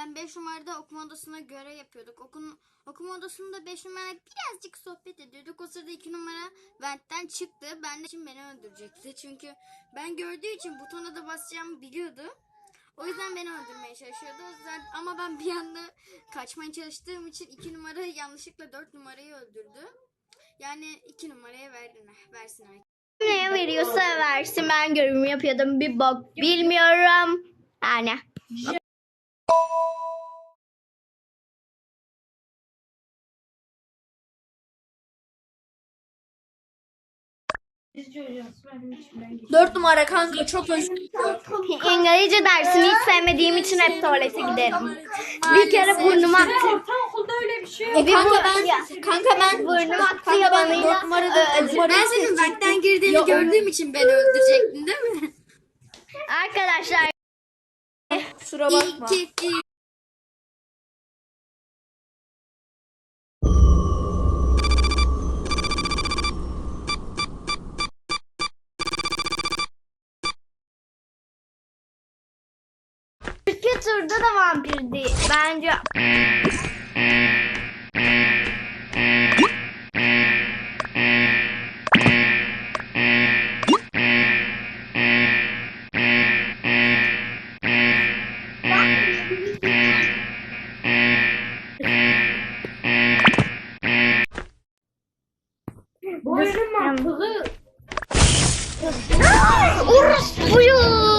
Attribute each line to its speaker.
Speaker 1: ben 5 numarada okuma odasına göre yapıyorduk. Okun, okuma odasında 5 numara birazcık sohbet ediyorduk. O sırada 2 numara ventten çıktı. Ben de için beni öldürecekti. Çünkü ben gördüğü için butona da basacağımı biliyordu. O yüzden beni öldürmeye çalışıyordu. Zaten, ama ben bir anda kaçmaya çalıştığım için 2 numara yanlışlıkla 4 numarayı öldürdü. Yani 2 numaraya verdin, versin artık.
Speaker 2: Ne veriyorsa versin ben görevimi yapıyordum bir bok bilmiyorum. Yani.
Speaker 3: Dört numara kanka çok özür
Speaker 2: İngilizce dersini hiç sevmediğim için hep tuvalete giderim. Bir kere burnum aktı.
Speaker 3: Ortaokulda öyle bir şey yok.
Speaker 2: Bir
Speaker 3: kanka
Speaker 2: bu-
Speaker 3: ben,
Speaker 2: ya.
Speaker 3: kanka ben,
Speaker 2: Burnum aktı
Speaker 3: kanka ben dört numarada
Speaker 1: Ben senin ventten girdiğini
Speaker 3: Ya,
Speaker 1: gördüğüm için beni öldürecektin değil mi?
Speaker 2: Arkadaşlar
Speaker 3: Kusura bakma.
Speaker 1: İki, iki.
Speaker 2: Pikachu'da da vampir değil. Bence... Bu oyunun mantığı... Orospuyu!